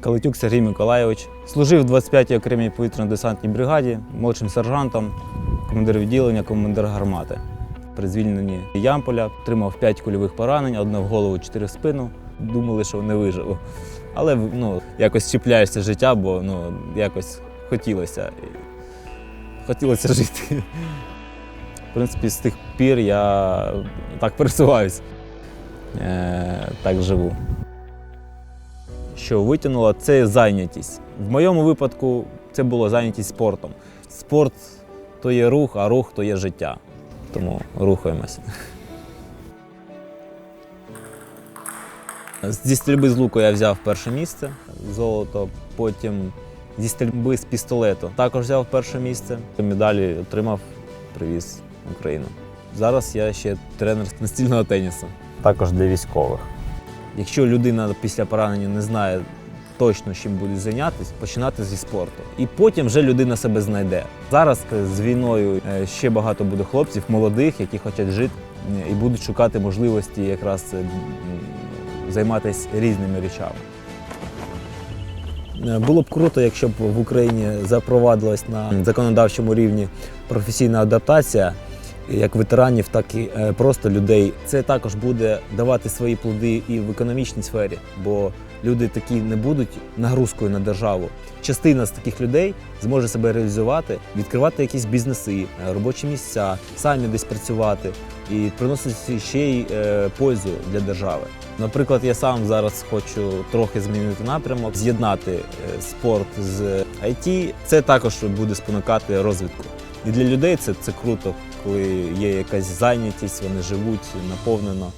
Калитюк Сергій Миколайович. Служив в 25-й окремій повітряно-десантній бригаді, молодшим сержантом, командир відділення, командир гармати. При звільненні Ямполя отримав 5 кульових поранень, одне в голову, 4 в спину. Думали, що не виживу. Але ну, якось чіпляєшся життя, бо ну, якось хотілося. Хотілося жити. В принципі, з тих пір я так пересуваюсь, е, так живу. Що витягнуло, це зайнятість. В моєму випадку це було зайнятість спортом. Спорт то є рух, а рух то є життя. Тому рухаємося. Зі стрільби з луку я взяв перше місце золото, потім зі стрільби з пістолету також взяв перше місце. Медалі отримав, привіз в Україну. Зараз я ще тренер з настільного тенісу. Також для військових. Якщо людина після поранення не знає точно, чим буде зайнятися, починати зі спорту. І потім вже людина себе знайде. Зараз е, з війною е, ще багато буде хлопців, молодих, які хочуть жити е, і будуть шукати можливості якраз займатися різними речами. Було б круто, якщо б в Україні запровадилась на законодавчому рівні професійна адаптація як ветеранів, так і е, просто людей. Це також буде давати свої плоди і в економічній сфері, бо люди такі не будуть нагрузкою на державу. Частина з таких людей зможе себе реалізувати, відкривати якісь бізнеси, е, робочі місця, самі десь працювати і приносити ще й е, пользу для держави. Наприклад, я сам зараз хочу трохи змінити напрямок, з'єднати спорт з IT. Це також буде спонукати розвитку. І для людей це, це круто, коли є якась зайнятість, вони живуть наповнено.